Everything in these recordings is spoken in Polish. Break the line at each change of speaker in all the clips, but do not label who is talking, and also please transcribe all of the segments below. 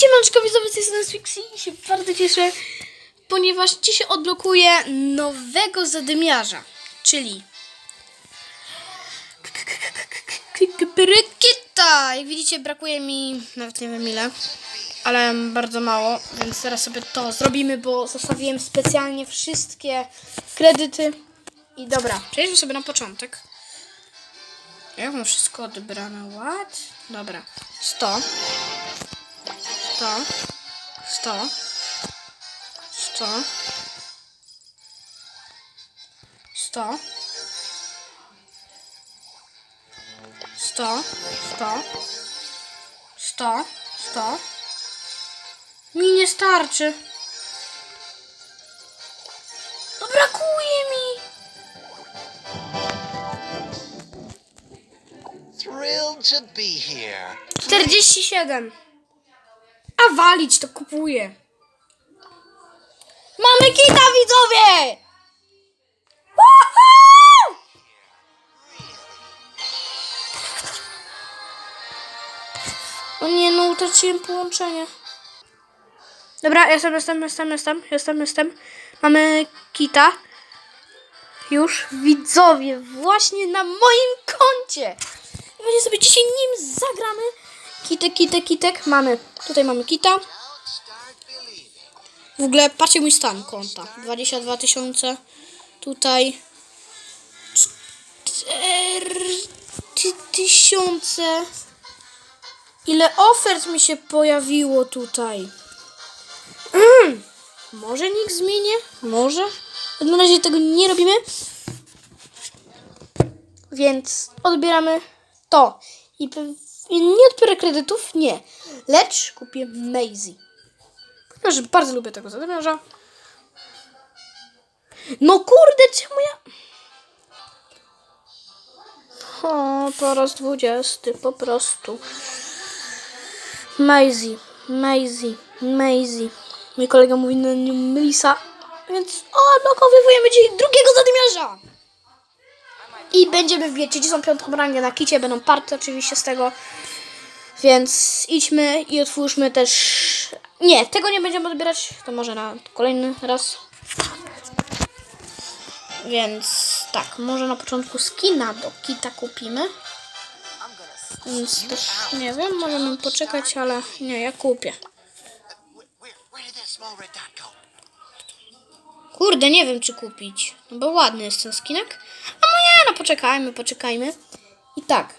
Siemanczko widzowie, z tej strony i się bardzo cieszę, ponieważ dzisiaj odblokuje nowego zadymiarza, czyli Brykita! Jak widzicie brakuje mi nawet nie wiem ile, ale bardzo mało, więc teraz sobie to zrobimy, bo zostawiłem specjalnie wszystkie kredyty i dobra, przejdźmy sobie na początek. Jak mam wszystko odebrane? What? Dobra, 100 100 100 100 100 100 100 100 100 Mi nie starczy. No brakuje mi.
Thrilled to be here.
47. A walić to kupuję. Mamy kita widzowie! O nie, no utraciłem połączenie. Dobra, jestem, jestem, jestem, jestem, jestem, jestem. Mamy kita. Już widzowie, właśnie na moim koncie. Będzie sobie dzisiaj nim zagramy. Kitek, kitek, kitek. Mamy. Tutaj mamy kita. W ogóle patrzcie mój stan konta. 22 tysiące. Tutaj. 4 tysiące. Ile ofert mi się pojawiło tutaj? Mm. Może nikt zmienię? Może? Na razie tego nie robimy. Więc odbieramy to. I nie odbiorę kredytów? Nie. Lecz kupię Maisie. Ponieważ bardzo lubię tego zadymiarza. No kurde, czemu ja... O, po raz dwudziesty, po prostu. Maisie, Maisie, Maisie. Mój kolega mówi na nią Melisa. Więc odblokowujemy dzisiaj drugiego zadymiarza. I będziemy wbijać 35 rangę na kicie. Będą party oczywiście z tego. Więc idźmy i otwórzmy też. Nie, tego nie będziemy odbierać. To może na kolejny raz. Więc tak, może na początku skina do kita kupimy. Więc też nie wiem, możemy poczekać, ale nie, ja kupię. Kurde, nie wiem czy kupić. No bo ładny jest ten skinek. A no nie, no poczekajmy, poczekajmy. I tak,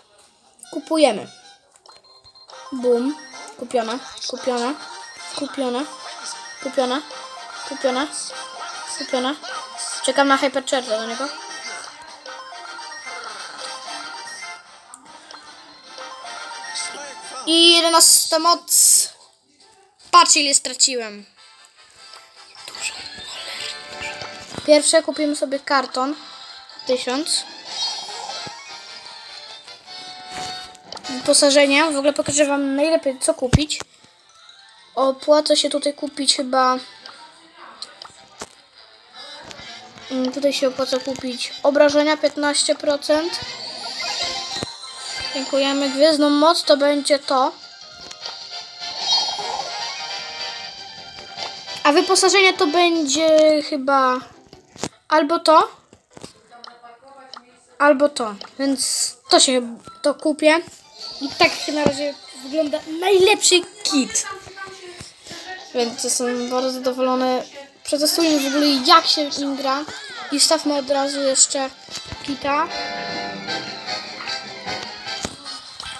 kupujemy. Bum. Kupione, kupione, kupione, kupione, kupione, kupione. Czekam na Hypercharge do niego. I 11 moc. Patrz ile straciłem. Pierwsze kupimy sobie karton. 1000. Wyposażenie. W ogóle pokażę wam najlepiej co kupić. Opłaca się tutaj kupić chyba... Mm, Tutaj się opłaca kupić obrażenia 15%. Dziękujemy. Gwiezdną moc to będzie to. A wyposażenie to będzie chyba albo to, albo to. Więc to się to kupię. I tak na razie wygląda najlepszy kit. Więc jestem bardzo zadowolony. Przetestujmy w ogóle jak się nim gra. I wstawmy od razu jeszcze kita.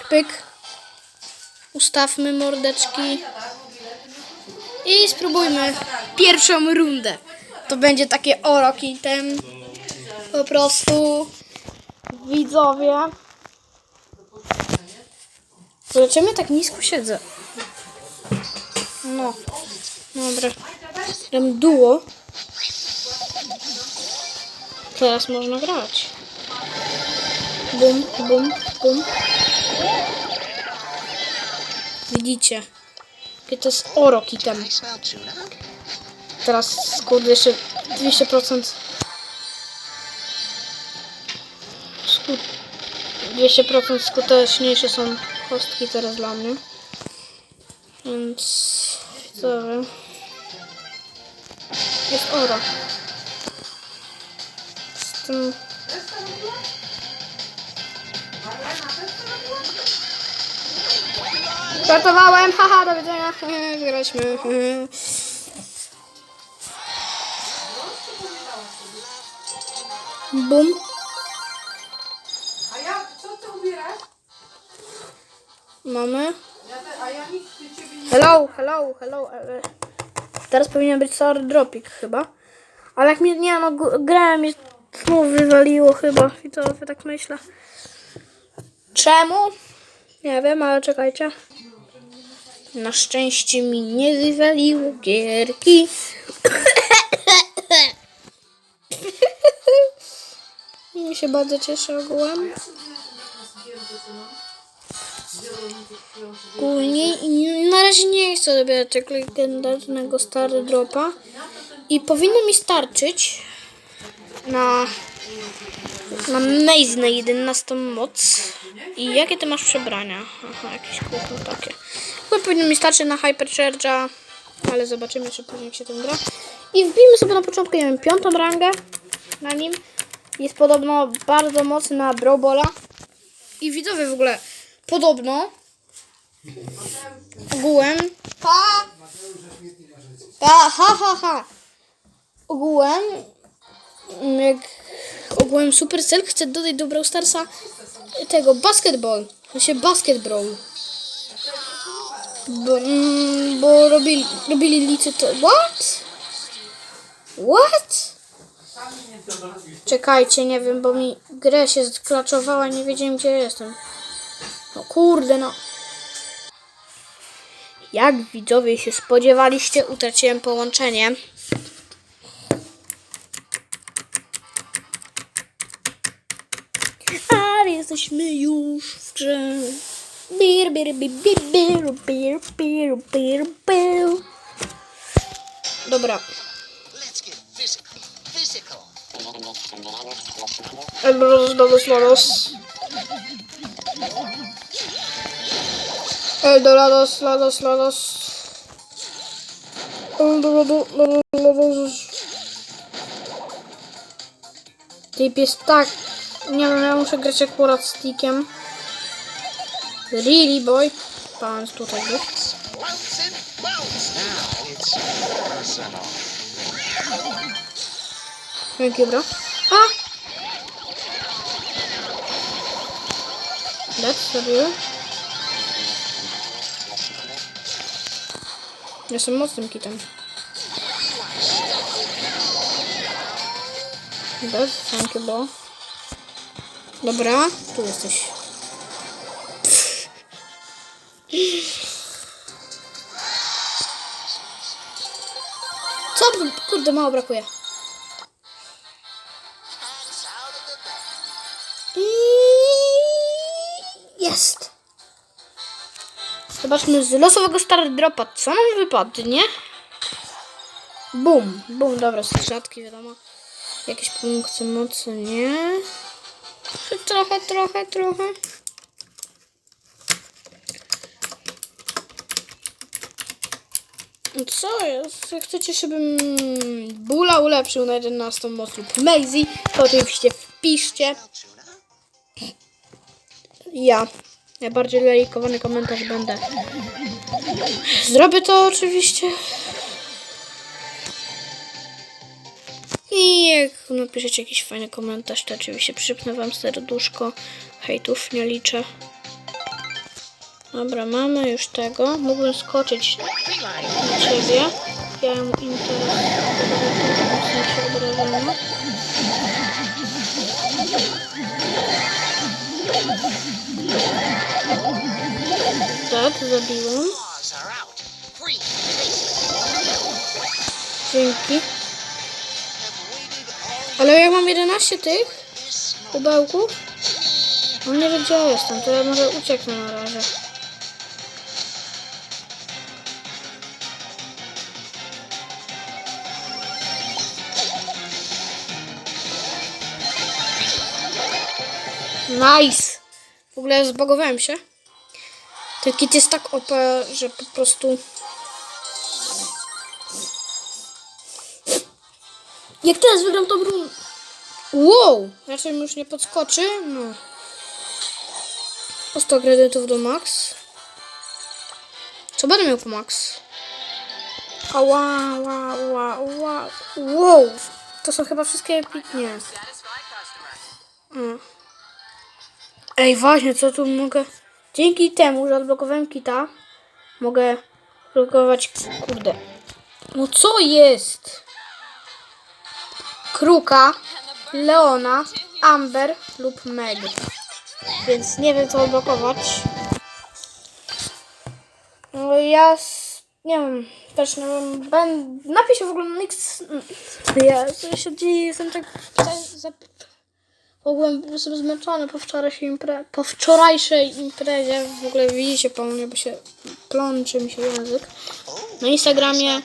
Pyk. Ustawmy mordeczki. I spróbujmy pierwszą rundę. To będzie takie oro kitem. Po prostu widzowie. Zobaczymy, tak nisko siedzę. No. Dobra. Gram duo. Teraz można grać. Bum, bum, bum. Widzicie? Jakie to jest oro kitem. Teraz kurde jeszcze 200% sku... 200% skuteczniejsze są kostki teraz dla mnie. Więc... Dobra. Jest ora. Z tym... Żartowałem, haha, do widzenia. Wygraliśmy. Bum. Mamy. Hello, hello, hello. e, Teraz powinien być sorry dropik chyba. Ale jak mnie, nie no, grałem mnie znów wywaliło chyba. I to tak myślę. Czemu? Nie wiem, ale czekajcie. Na szczęście mi nie wywaliło gierki. Mi się bardzo cieszę ogółem. Na razie nie chcę dobierać tego legendarnego stary dropa. I powinno mi starczyć na na Maze na 11 moc. I jakie ty masz przebrania? Aha, jakieś kółko takie. Chyba powinno mi starczyć na Hypercharge'a, ale zobaczymy jeszcze później się tym gra. I wbijmy sobie na początku, nie wiem, piątą rangę na nim. Jest podobno bardzo mocny na Brawbola. I widzowie w ogóle, podobno ogółem. Ha! Ha, ha, ha, ha. Ogółem, jak ogółem Supercell chce dodać do Brawl Starsa tego basketball. To się basket brawl. Bo, mm, bo robili, robili licytację. What? What? Czekajcie, nie wiem, bo mi grę się sklaczowała, nie wiedziałem gdzie jestem. No kurde, no. Jak widzowie się spodziewaliście, utraciłem połączenie. Ale jesteśmy już w grze. Bir, bir, bir, bir, bir, bir, bir, bir, bir. Dobra.
Let's get physical.
Eldorados, Lados, Lados. Eldorados, Lados. Typ jest tak... Nie wiem, ja muszę grać akurat stickiem. Really, boy? Pan tutaj był. Dzięki, bro. A! That's serio? Jestem mocnym kitem. Bez, thank you, bro. Dobra, tu jesteś. Co? Kurde, mało brakuje. I Zobaczmy z losowego star dropa, co nam wypadnie. Bum, bum, dobra, strzałki wiadomo. Jakieś punkty mocy, nie. Trochę, trochę, trochę. Co jest? Jak chcecie, żebym Bula ulepszył na 11 moc lub Maisie, to oczywiście wpiszcie. Ja. Najbardziej lajkowany komentarz będę. Zrobię to oczywiście. I jak napiszecie jakiś fajny komentarz, to oczywiście przypnę wam serduszko. Hejtów nie liczę. Dobra, mamy już tego. Mógłbym skoczyć na ciebie. Ja mu interes. się obrażenia. Zabiłem.
Out. Free. Face
Dzięki. Ale ja mam 11 tych kubełków. On nie wie gdzie ja jestem, to ja może ucieknę na razie. Nice! W ogóle zbogowałem się. Ten kit jest tak OP, że po prostu... Jak teraz wygram tą rundę... Wow! Raczej już nie podskoczy. No. O 100 kredytów do max. Co będę miał po max? Ała, ała, ała, ała. Wow! To są chyba wszystkie epitnie. Mm. Ej, właśnie, co tu mogę... Dzięki temu, że odblokowałem kita, mogę blokować... Kurde. No co jest? Kruka, Leona, Amber lub Meg. Więc nie wiem, co odblokować. No ja... Nie wiem, też nie wiem, ben... w ogóle nikt... Ja co się dzieje, jestem tak... ogóle po prostu zmęczony po wczorajszej, impre... po wczorajszej imprezie. W ogóle widzicie po mnie, bo się plączy mi się język. Na Instagramie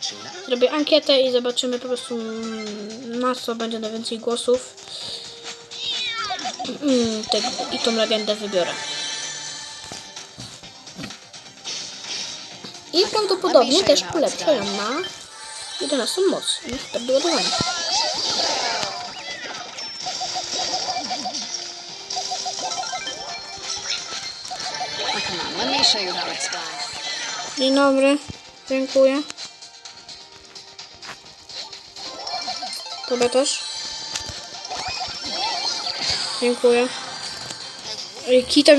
zrobię ankietę i zobaczymy po prostu mm, na co będzie najwięcej głosów. Mm, I tą legendę wybiorę. I prawdopodobnie też ulepszę ją na 11 moc. I ładowanie.
Let me show you how it's done.
Dzień dobry. Dziękuję. Tobie też. Dziękuję. Kita